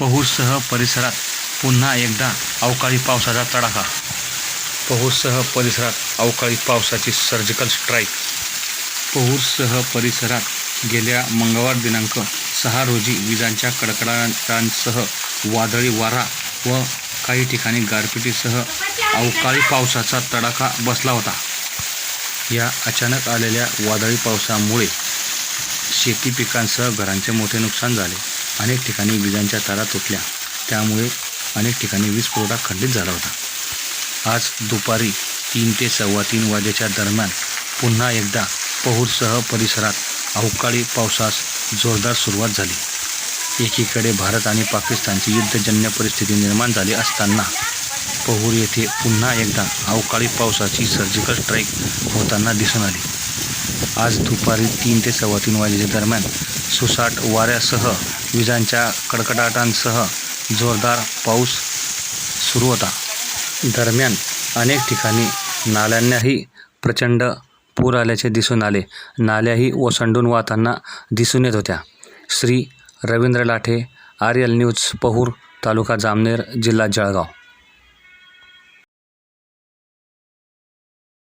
पहूरसह परिसरात पुन्हा एकदा अवकाळी पावसाचा तडाखा. पहूरसह परिसरात अवकाळी पावसाची सर्जिकल स्ट्राईक पहूरसह परिसरात गेल्या मंगळवार दिनांक सहा रोजी विजांच्या कडकडाटांसह वादळी वारा व काही ठिकाणी गारपिटीसह अवकाळी पावसाचा तडाखा बसला होता. या अचानक आलेल्या वादळी पावसामुळे शेती पिकांसह घरांचे मोठे नुकसान झाले. अनेक ठिकाणी विजांच्या तारा तुटल्या. त्यामुळे अनेक ठिकाणी वीज पुरवठा खंडित झाला होता. आज दुपारी तीन ते सव्वा तीन वाजेच्या दरम्यान पुन्हा एकदा पहूरसह परिसरात अवकाळी पावसास जोरदार सुरुवात झाली. एकीकडे भारत आणि पाकिस्तानची युद्धजन्य परिस्थिती निर्माण झाली असताना पहूर येथे पुन्हा एकदा अवकाळी पावसाची सर्जिकल स्ट्राईक होताना दिसून आली. आज दुपारी तीन ते सव्वा तीन वाजेच्या दरम्यान सुसाट वाऱ्यासह विजांच्या कडकडाटांसह जोरदार पाऊस सुरू होता. दरम्यान अनेक ठिकाणी नाल्यांनाही प्रचंड पूर आल्याचे दिसून आले. नाल्याही ओसंडून वाहताना दिसून येत होत्या. Shri Ravindra Lathe R L news Pahur taluka Jamner जिल्हा जळगाव.